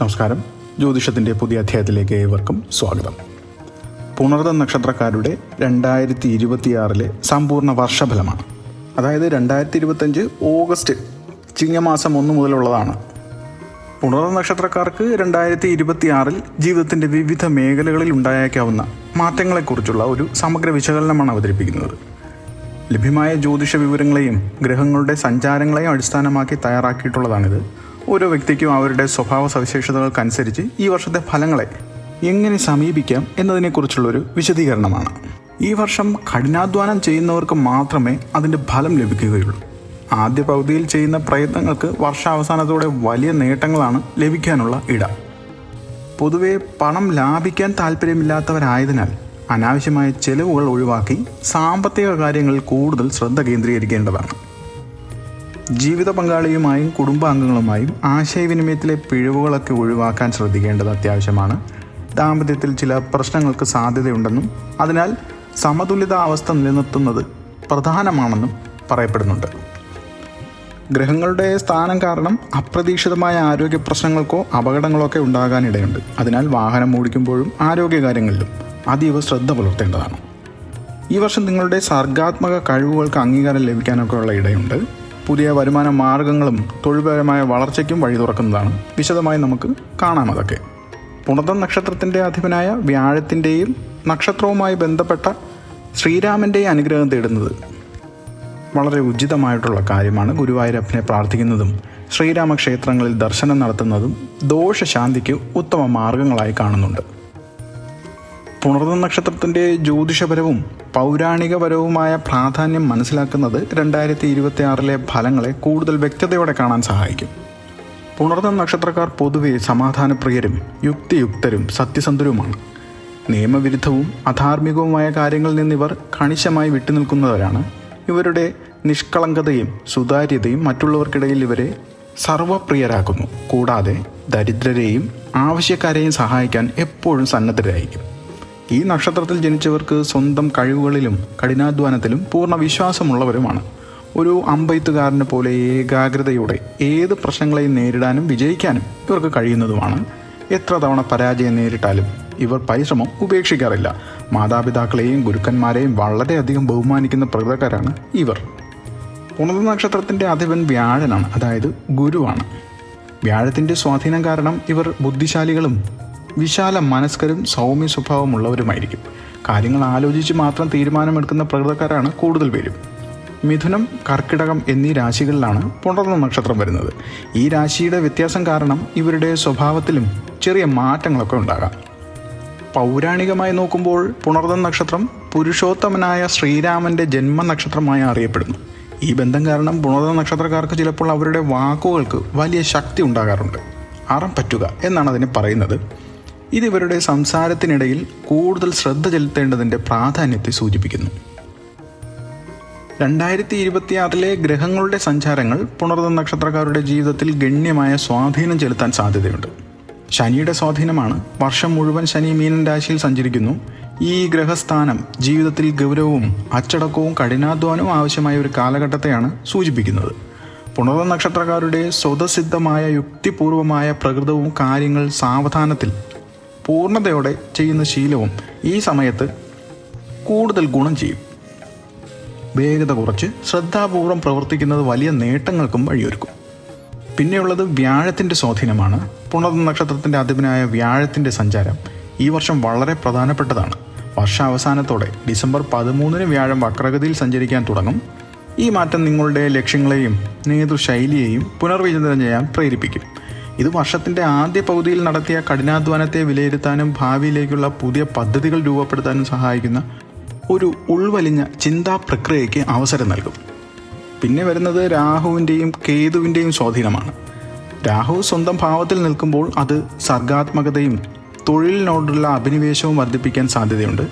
നമസ്കാരം. ജ്യോതിഷത്തിന്റെ പുതിയ അധ്യായത്തിലേക്ക് ഏവർക്കും സ്വാഗതം. പുണർദ നക്ഷത്രക്കാരുടെ രണ്ടായിരത്തി ഇരുപത്തിയാറിലെ സമ്പൂർണ വർഷഫലമാണ്. അതായത് രണ്ടായിരത്തി ഇരുപത്തഞ്ച് ഓഗസ്റ്റ് ചിങ്ങമാസം ഒന്ന് മുതലുള്ളതാണ്. പുണർത നക്ഷത്രക്കാർക്ക് രണ്ടായിരത്തി ഇരുപത്തിയാറിൽ ജീവിതത്തിന്റെ വിവിധ മേഖലകളിൽ ഉണ്ടായേക്കാവുന്ന മാറ്റങ്ങളെക്കുറിച്ചുള്ള ഒരു സമഗ്ര വിശകലനമാണ് അവതരിപ്പിക്കുന്നത്. ലഭ്യമായ ജ്യോതിഷ വിവരങ്ങളെയും ഗ്രഹങ്ങളുടെ സഞ്ചാരങ്ങളെയും അടിസ്ഥാനമാക്കി തയ്യാറാക്കിയിട്ടുള്ളതാണിത്. ഓരോ വ്യക്തിക്കും അവരുടെ സ്വഭാവ സവിശേഷതകൾക്കനുസരിച്ച് ഈ വർഷത്തെ ഫലങ്ങളെ എങ്ങനെ സമീപിക്കാം എന്നതിനെക്കുറിച്ചുള്ളൊരു വിശദീകരണമാണ്. ഈ വർഷം കഠിനാധ്വാനം ചെയ്യുന്നവർക്ക് മാത്രമേ അതിന്റെ ഫലം ലഭിക്കുകയുള്ളൂ. ആദ്യ പകുതിയിൽ ചെയ്യുന്ന പ്രയത്നങ്ങൾക്ക് വർഷാവസാനത്തോടെ വലിയ നേട്ടങ്ങളാണ് ലഭിക്കാനുള്ള ഇട. പൊതുവെ പണം ലാഭിക്കാൻ താല്പര്യമില്ലാത്തവരായതിനാൽ അനാവശ്യമായ ചെലവുകൾ ഒഴിവാക്കി സാമ്പത്തിക കാര്യങ്ങളിൽ കൂടുതൽ ശ്രദ്ധ കേന്ദ്രീകരിക്കേണ്ടതാണ്. ജീവിത പങ്കാളിയുമായും കുടുംബാംഗങ്ങളുമായും ആശയവിനിമയത്തിലെ പിഴവുകളൊക്കെ ഒഴിവാക്കാൻ ശ്രദ്ധിക്കേണ്ടത് അത്യാവശ്യമാണ്. ദാമ്പത്യത്തിൽ ചില പ്രശ്നങ്ങൾക്ക് സാധ്യതയുണ്ടെന്നും അതിനാൽ സമതുലിത അവസ്ഥ നിലനിർത്തുന്നത് പ്രധാനമാണെന്നും പറയപ്പെടുന്നുണ്ട്. ഗ്രഹങ്ങളുടെ സ്ഥാനം കാരണം അപ്രതീക്ഷിതമായ ആരോഗ്യ പ്രശ്നങ്ങൾക്കോ അപകടങ്ങളോ ഒക്കെ ഉണ്ടാകാനിടയുണ്ട്. അതിനാൽ വാഹനം ഓടിക്കുമ്പോഴും ആരോഗ്യകാര്യങ്ങളിലും അതീവ ശ്രദ്ധ പുലർത്തേണ്ടതാണ്. ഈ വർഷം നിങ്ങളുടെ സർഗാത്മക കഴിവുകൾക്ക് അംഗീകാരം ലഭിക്കാനൊക്കെ ഉള്ള ഇടയുണ്ട്. പുതിയ വരുമാന മാർഗങ്ങളും തൊഴിൽപരമായ വളർച്ചയ്ക്കും വഴി തുറക്കുന്നതാണ്. വിശദമായി നമുക്ക് കാണാം അതൊക്കെ. പുണർദം നക്ഷത്രത്തിന്റെ അധിപനായ വ്യാഴത്തിന്റെയും നക്ഷത്രവുമായി ബന്ധപ്പെട്ട ശ്രീരാമന്റെയും അനുഗ്രഹം തേടുന്നത് വളരെ ഉചിതമായിട്ടുള്ള കാര്യമാണ്. ഗുരുവായൂരപ്പനെ പ്രാർത്ഥിക്കുന്നതും ശ്രീരാമക്ഷേത്രങ്ങളിൽ ദർശനം നടത്തുന്നതും ദോഷശാന്തിക്ക് ഉത്തമ മാർഗങ്ങളായി കാണുന്നുണ്ട്. പുണർന്ന നക്ഷത്രത്തിന്റെ ജ്യോതിഷപരവും പൗരാണികപരവുമായ പ്രാധാന്യം മനസ്സിലാക്കുന്നത് രണ്ടായിരത്തി ഇരുപത്തി ആറിലെ ഫലങ്ങളെ കൂടുതൽ വ്യക്തതയോടെ കാണാൻ സഹായിക്കും. പുണർന്ന നക്ഷത്രക്കാർ പൊതുവെ സമാധാനപ്രിയരും യുക്തിയുക്തരും സത്യസന്ധരുമാണ്. നിയമവിരുദ്ധവും അധാർമികവുമായ കാര്യങ്ങളിൽ നിന്നിവർ കണിശമായി വിട്ടുനിൽക്കുന്നവരാണ്. ഇവരുടെ നിഷ്കളങ്കതയും സുതാര്യതയും മറ്റുള്ളവർക്കിടയിൽ ഇവരെ സർവപ്രിയരാക്കുന്നു. കൂടാതെ ദരിദ്രരെയും ആവശ്യക്കാരെയും സഹായിക്കാൻ എപ്പോഴും സന്നദ്ധരായിരിക്കും. ഈ നക്ഷത്രത്തിൽ ജനിച്ചവർക്ക് സ്വന്തം കഴിവുകളിലും കഠിനാധ്വാനത്തിലും പൂർണ വിശ്വാസമുള്ളവരുമാണ്. ഒരു അമ്പെയ്ത്തുകാരനെ പോലെ ഏകാഗ്രതയോടെ ഏത് പ്രശ്നങ്ങളെയും നേരിടാനും വിജയിക്കാനും ഇവർക്ക് കഴിയുന്നതുമാണ്. എത്ര തവണ പരാജയം നേരിട്ടാലും ഇവർ പരിശ്രമം ഉപേക്ഷിക്കാറില്ല. മാതാപിതാക്കളെയും ഗുരുക്കന്മാരെയും വളരെയധികം ബഹുമാനിക്കുന്ന പ്രകൃതക്കാരാണ് ഇവർ. പുണർന്ന നക്ഷത്രത്തിന്റെ അധിപൻ വ്യാഴനാണ് അതായത് ഗുരുവാണ്. വ്യാഴത്തിന്റെ സ്വാധീനം കാരണം ഇവർ ബുദ്ധിശാലികളും വിശാല മനസ്കരും സൗമ്യ സ്വഭാവമുള്ളവരുമായിരിക്കും. കാര്യങ്ങൾ ആലോചിച്ച് മാത്രം തീരുമാനമെടുക്കുന്ന പ്രകൃതക്കാരാണ് കൂടുതൽ പേരും. മിഥുനം കർക്കിടകം എന്നീ രാശികളിലാണ് പുണർന്ന നക്ഷത്രം വരുന്നത്. ഈ രാശിയുടെ വ്യത്യാസം കാരണം ഇവരുടെ സ്വഭാവത്തിലും ചെറിയ മാറ്റങ്ങളൊക്കെ ഉണ്ടാകാം. പൗരാണികമായി നോക്കുമ്പോൾ പുണർന്ന നക്ഷത്രം പുരുഷോത്തമനായ ശ്രീരാമന്റെ ജന്മനക്ഷത്രമായി അറിയപ്പെടുന്നു. ഈ ബന്ധം കാരണം പുണർന്ന നക്ഷത്രക്കാർക്ക് ചിലപ്പോൾ അവരുടെ വാക്കുകൾക്ക് വലിയ ശക്തി ഉണ്ടാകാറുണ്ട്. അറം പറ്റുക എന്നാണ് അതിനെ പറയുന്നത്. ഇത് ഇവരുടെ സംസാരത്തിനിടയിൽ കൂടുതൽ ശ്രദ്ധ ചെലുത്തേണ്ടതിന്റെ പ്രാധാന്യത്തെ സൂചിപ്പിക്കുന്നു. രണ്ടായിരത്തി ഇരുപത്തിയാറിലെ ഗ്രഹങ്ങളുടെ സഞ്ചാരങ്ങൾ പുണർന്ന നക്ഷത്രക്കാരുടെ ജീവിതത്തിൽ ഗണ്യമായ സ്വാധീനം ചെലുത്താൻ സാധ്യതയുണ്ട്. ശനിയുടെ സ്വാധീനമാണ്. വർഷം മുഴുവൻ ശനി മീനൻ രാശിയിൽ സഞ്ചരിക്കുന്നു. ഈ ഗ്രഹസ്ഥാനം ജീവിതത്തിൽ ഗൗരവവും അച്ചടക്കവും കഠിനാധ്വാനവും ആവശ്യമായ ഒരു കാലഘട്ടത്തെയാണ് സൂചിപ്പിക്കുന്നത്. പുണർന്ന നക്ഷത്രക്കാരുടെ സ്വതസിദ്ധമായ യുക്തിപൂർവമായ പ്രകൃതവും കാര്യങ്ങൾ സാവധാനത്തിൽ പൂർണതയോടെ ചെയ്യുന്ന ശീലവും ഈ സമയത്ത് കൂടുതൽ ഗുണം ചെയ്യും. വേഗത കുറച്ച് ശ്രദ്ധാപൂർവം പ്രവർത്തിക്കുന്നത് വലിയ നേട്ടങ്ങൾക്കും വഴിയൊരുക്കും. പിന്നെയുള്ളത് വ്യാഴത്തിന്റെ സ്വാധീനമാണ്. പുണർന്ന നക്ഷത്രത്തിന്റെ അധിപനായ വ്യാഴത്തിന്റെ സഞ്ചാരം ഈ വർഷം വളരെ പ്രധാനപ്പെട്ടതാണ്. വർഷാവസാനത്തോടെ ഡിസംബർ പതിമൂന്നിന് വ്യാഴം വക്രഗതിയിൽ സഞ്ചരിക്കാൻ തുടങ്ങും. ഈ മാറ്റം നിങ്ങളുടെ ലക്ഷ്യങ്ങളെയും നേതൃശൈലിയെയും പുനർവിചിന്തനം ചെയ്യാൻ പ്രേരിപ്പിക്കും. ഇത് വർഷത്തിന്റെ ആദ്യ പകുതിയിൽ നടത്തിയ കഠിനാധ്വാനത്തെ വിലയിരുത്താനും ഭാവിയിലേക്കുള്ള പുതിയ പദ്ധതികൾ രൂപപ്പെടുത്താനും സഹായിക്കുന്ന ഒരു ഉൾവലിഞ്ഞ ചിന്താ പ്രക്രിയയ്ക്ക് അവസരം നൽകും. പിന്നെ വരുന്നത് രാഹുവിന്റെയും കേതുവിന്റെയും സ്വാധീനമാണ്. രാഹു സ്വന്തം ഭാവത്തിൽ നിൽക്കുമ്പോൾ അത് സർഗാത്മകതയും തൊഴിലിനോടുള്ള അഭിനിവേശവും വർദ്ധിപ്പിക്കാൻ സാധ്യതയുണ്ട്.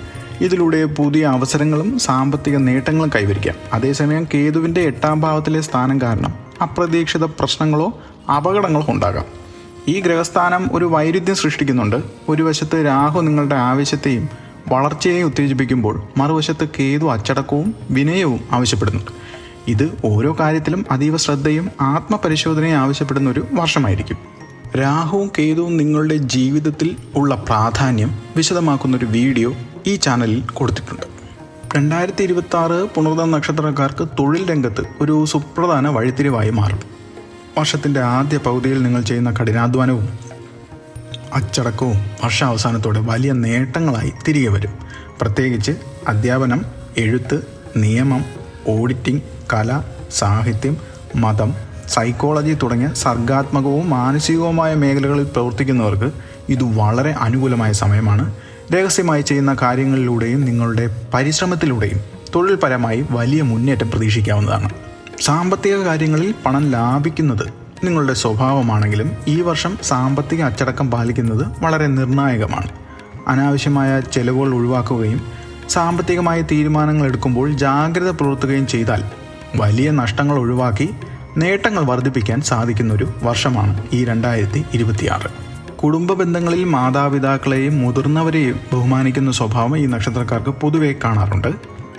ഇതിലൂടെ പുതിയ അവസരങ്ങളും സാമ്പത്തിക നേട്ടങ്ങളും കൈവരിക്കാം. അതേസമയം കേതുവിന്റെ എട്ടാം ഭാവത്തിലെ സ്ഥാനം കാരണം അപ്രതീക്ഷിത പ്രശ്നങ്ങളോ അപകടങ്ങളോ ഉണ്ടാകാം. ഈ ഗ്രഹസ്ഥാനം ഒരു വൈരുദ്ധ്യം സൃഷ്ടിക്കുന്നുണ്ട്. ഒരു വശത്ത് രാഹു നിങ്ങളുടെ ആവശ്യത്തെയും വളർച്ചയെയും ഉത്തേജിപ്പിക്കുമ്പോൾ മറുവശത്ത് കേതു അച്ചടക്കവും വിനയവും ആവശ്യപ്പെടുന്നുണ്ട്. ഇത് ഓരോ കാര്യത്തിലും അതീവ ശ്രദ്ധയും ആത്മപരിശോധനയും ആവശ്യപ്പെടുന്ന ഒരു വർഷമായിരിക്കും. രാഹുവും കേതുവും നിങ്ങളുടെ ജീവിതത്തിൽ ഉള്ള പ്രാധാന്യം വിശദമാക്കുന്ന ഒരു വീഡിയോ ഈ ചാനലിൽ കൊടുത്തിട്ടുണ്ട്. രണ്ടായിരത്തി ഇരുപത്തി ആറ് പുണർദ നക്ഷത്രക്കാർക്ക് തൊഴിൽ രംഗത്ത് ഒരു സുപ്രധാന വഴിത്തിരിവായി മാറും. വർഷത്തിന്റെ ആദ്യ പകുതിയിൽ നിങ്ങൾ ചെയ്യുന്ന കഠിനാധ്വാനവും അച്ചടക്കവും വർഷാവസാനത്തോടെ വലിയ നേട്ടങ്ങളായി തിരികെ വരും. പ്രത്യേകിച്ച് അധ്യാപനം എഴുത്ത് നിയമം ഓഡിറ്റിംഗ് കല സാഹിത്യം മതം സൈക്കോളജി തുടങ്ങിയ സർഗാത്മകവും മാനസികവുമായ മേഖലകളിൽ പ്രവർത്തിക്കുന്നവർക്ക് ഇത് വളരെ അനുകൂലമായ സമയമാണ്. രഹസ്യമായി ചെയ്യുന്ന കാര്യങ്ങളിലൂടെയും നിങ്ങളുടെ പരിശ്രമത്തിലൂടെയും തൊഴിൽപരമായി വലിയ മുന്നേറ്റം പ്രതീക്ഷിക്കാവുന്നതാണ്. സാമ്പത്തിക കാര്യങ്ങളിൽ പണം ലാഭിക്കുന്നത് നിങ്ങളുടെ സ്വഭാവമാണെങ്കിലും ഈ വർഷം സാമ്പത്തിക അച്ചടക്കം പാലിക്കുന്നത് വളരെ നിർണായകമാണ്. അനാവശ്യമായ ചെലവുകൾ ഒഴിവാക്കുകയും സാമ്പത്തികമായ തീരുമാനങ്ങൾ എടുക്കുമ്പോൾ ജാഗ്രത പുലർത്തുകയും ചെയ്താൽ വലിയ നഷ്ടങ്ങൾ ഒഴിവാക്കി നേട്ടങ്ങൾ വർദ്ധിപ്പിക്കാൻ സാധിക്കുന്നൊരു വർഷമാണ് ഈ രണ്ടായിരത്തി കുടുംബ ബന്ധങ്ങളിൽ മാതാപിതാക്കളെയും മുതിർന്നവരെയും ബഹുമാനിക്കുന്ന സ്വഭാവം ഈ നക്ഷത്രക്കാർക്ക് പൊതുവെ കാണാറുണ്ട്.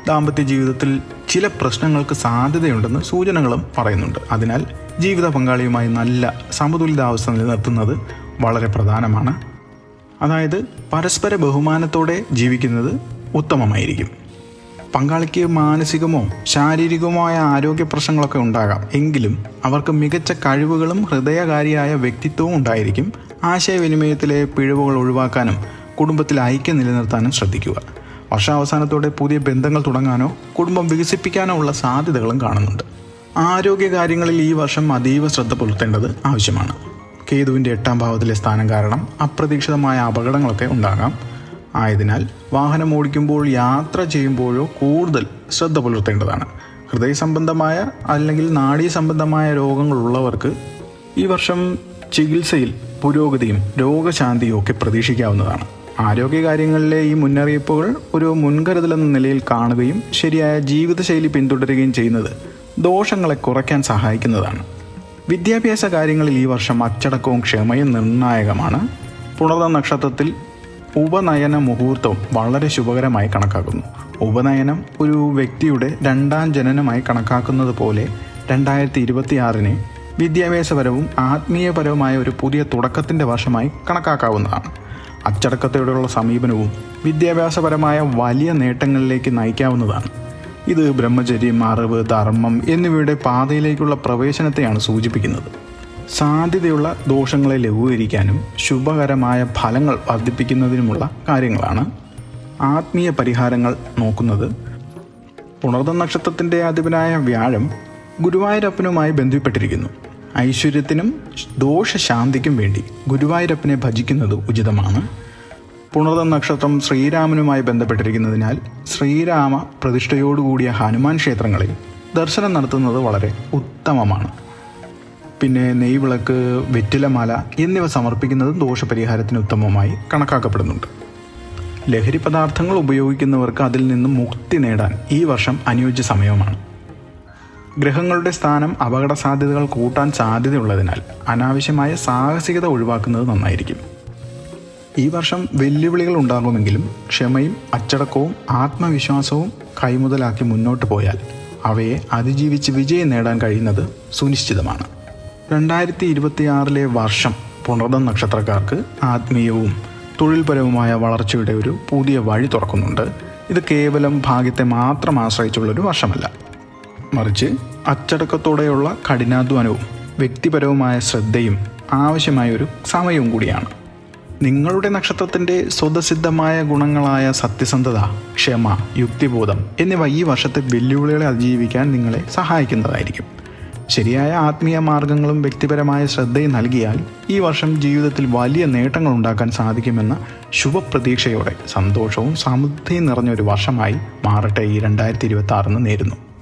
ദാമ്പത്യ ജീവിതത്തിൽ ചില പ്രശ്നങ്ങൾക്ക് സാധ്യതയുണ്ടെന്ന് സൂചനകളും പറയുന്നുണ്ട്. അതിനാൽ ജീവിത പങ്കാളിയുമായി നല്ല സമതുലിതാവസ്ഥ നിലനിർത്തുന്നത് വളരെ പ്രധാനമാണ്. അതായത് പരസ്പര ബഹുമാനത്തോടെ ജീവിക്കുന്നത് ഉത്തമമായിരിക്കും. പങ്കാളിക്ക് മാനസികമോ ശാരീരികവുമായ ആരോഗ്യ പ്രശ്നങ്ങളൊക്കെ ഉണ്ടാകാം. എങ്കിലും അവർക്ക് മികച്ച കഴിവുകളും ഹൃദയകാരിയായ വ്യക്തിത്വവും ഉണ്ടായിരിക്കും. ആശയവിനിമയത്തിലെ പിഴവുകൾ ഒഴിവാക്കാനും കുടുംബത്തിൽ ഐക്യം നിലനിർത്താനും ശ്രദ്ധിക്കുക. വർഷാവസാനത്തോടെ പുതിയ ബന്ധങ്ങൾ തുടങ്ങാനോ കുടുംബം വികസിപ്പിക്കാനോ ഉള്ള സാധ്യതകളും കാണുന്നുണ്ട്. ആരോഗ്യ കാര്യങ്ങളിൽ ഈ വർഷം അതീവ ശ്രദ്ധ പുലർത്തേണ്ടത് ആവശ്യമാണ്. കേതുവിന്റെ എട്ടാം ഭാവത്തിലെ സ്ഥാനം കാരണം അപ്രതീക്ഷിതമായ അപകടങ്ങളൊക്കെ ഉണ്ടാകാം. ആയതിനാൽ വാഹനം ഓടിക്കുമ്പോൾ യാത്ര ചെയ്യുമ്പോഴോ കൂടുതൽ ശ്രദ്ധ പുലർത്തേണ്ടതാണ്. ഹൃദയ സംബന്ധമായ അല്ലെങ്കിൽ നാഡീ സംബന്ധമായ രോഗങ്ങളുള്ളവർക്ക് ഈ വർഷം ചികിത്സയിൽ പുരോഗതിയും രോഗശാന്തിയും ഒക്കെ പ്രതീക്ഷിക്കാവുന്നതാണ്. ആരോഗ്യകാര്യങ്ങളിലെ ഈ മുന്നറിയിപ്പുകൾ ഒരു മുൻകരുതൽ എന്ന നിലയിൽ കാണുകയും ശരിയായ ജീവിതശൈലി പിന്തുടരുകയും ചെയ്യുന്നത് ദോഷങ്ങളെ കുറയ്ക്കാൻ സഹായിക്കുന്നതാണ്. വിദ്യാഭ്യാസ കാര്യങ്ങളിൽ ഈ വർഷം അച്ചടക്കവും ക്ഷമയും നിർണായകമാണ്. പുണർന്ന നക്ഷത്രത്തിൽ ഉപനയന മുഹൂർത്തവും വളരെ ശുഭകരമായി കണക്കാക്കുന്നു. ഉപനയനം ഒരു വ്യക്തിയുടെ രണ്ടാം ജനനമായി കണക്കാക്കുന്നത് പോലെ രണ്ടായിരത്തി ഇരുപത്തിയാറിനെ വിദ്യാഭ്യാസപരവും ആത്മീയപരവുമായ ഒരു പുതിയ തുടക്കത്തിന്റെ വർഷമായി കണക്കാക്കാവുന്നതാണ്. അച്ചടക്കത്തോടുള്ള സമീപനവും വിദ്യാഭ്യാസപരമായ വലിയ നേട്ടങ്ങളിലേക്ക് നയിക്കാവുന്നതാണ്. ഇത് ബ്രഹ്മചര്യം അറിവ് ധർമ്മം എന്നിവയുടെ പാതയിലേക്കുള്ള പ്രവേശനത്തെയാണ് സൂചിപ്പിക്കുന്നത്. സാധ്യതയുള്ള ദോഷങ്ങളെ ലഘൂകരിക്കാനും ശുഭകരമായ ഫലങ്ങൾ വർദ്ധിപ്പിക്കുന്നതിനുമുള്ള കാര്യങ്ങളാണ് ആത്മീയ പരിഹാരങ്ങൾ നോക്കുന്നത്. പുണർദ നക്ഷത്രത്തിന്റെ അധിപനായ വ്യാഴം ഗുരുവായൂരപ്പനുമായി ബന്ധപ്പെട്ടിരിക്കുന്നു. ഐശ്വര്യത്തിനും ദോഷശാന്തിക്കും വേണ്ടി ഗുരുവായൂരപ്പനെ ഭജിക്കുന്നത് ഉചിതമാണ്. പുണർദ നക്ഷത്രം ശ്രീരാമനുമായി ബന്ധപ്പെട്ടിരിക്കുന്നതിനാൽ ശ്രീരാമ പ്രതിഷ്ഠയോടുകൂടിയ ഹനുമാൻ ക്ഷേത്രങ്ങളിൽ ദർശനം നടത്തുന്നത് വളരെ ഉത്തമമാണ്. പിന്നെ നെയ്വിളക്ക് വെറ്റിലമാല എന്നിവ സമർപ്പിക്കുന്നതും ദോഷപരിഹാരത്തിന് ഉത്തമമായി കണക്കാക്കപ്പെടുന്നുണ്ട്. ലഹരി പദാർത്ഥങ്ങൾ ഉപയോഗിക്കുന്നവർക്ക് അതിൽ നിന്നും മുക്തി നേടാൻ ഈ വർഷം അനുയോജ്യ സമയമാണ്. ഗ്രഹങ്ങളുടെ സ്ഥാനം അപകട സാധ്യതകൾ കൂട്ടാൻ സാധ്യതയുള്ളതിനാൽ അനാവശ്യമായ സാഹസികത ഒഴിവാക്കുന്നത് നന്നായിരിക്കും. ഈ വർഷം വെല്ലുവിളികൾ ഉണ്ടാകുമെങ്കിലും ക്ഷമയും അച്ചടക്കവും ആത്മവിശ്വാസവും കൈമുതലാക്കി മുന്നോട്ട് പോയാൽ അവയെ അതിജീവിച്ച് വിജയം നേടാൻ കഴിയുന്നത് സുനിശ്ചിതമാണ്. രണ്ടായിരത്തി ഇരുപത്തിയാറിലെ വർഷം പുണർദം നക്ഷത്രക്കാർക്ക് ആത്മീയവും തൊഴിൽപരവുമായ വളർച്ചയുടെ ഒരു പുതിയ വഴി തുറക്കുന്നുണ്ട്. ഇത് കേവലം ഭാഗ്യത്തെ മാത്രം ആശ്രയിച്ചുള്ളൊരു വർഷമല്ല. മറിച്ച് അച്ചടക്കത്തോടെയുള്ള കഠിനാധ്വാനവും വ്യക്തിപരവുമായ ശ്രദ്ധയും ആവശ്യമായ ഒരു സമയവും കൂടിയാണ്. നിങ്ങളുടെ നക്ഷത്രത്തിന്റെ സ്വതസിദ്ധമായ ഗുണങ്ങളായ സത്യസന്ധത ക്ഷമ യുക്തിബോധം എന്നിവ ഈ വർഷത്തെ വെല്ലുവിളികളെ അതിജീവിക്കാൻ നിങ്ങളെ സഹായിക്കുന്നതായിരിക്കും. ശരിയായ ആത്മീയ മാർഗങ്ങളും വ്യക്തിപരമായ ശ്രദ്ധയും നൽകിയാൽ ഈ വർഷം ജീവിതത്തിൽ വലിയ നേട്ടങ്ങൾ ഉണ്ടാക്കാൻ സാധിക്കുമെന്ന ശുഭപ്രതീക്ഷയോടെ സന്തോഷവും സമൃദ്ധിയും നിറഞ്ഞ ഒരു വർഷമായി മാറട്ടെ ഈ രണ്ടായിരത്തി ഇരുപത്തി ആറെന്ന് നേരുന്നു.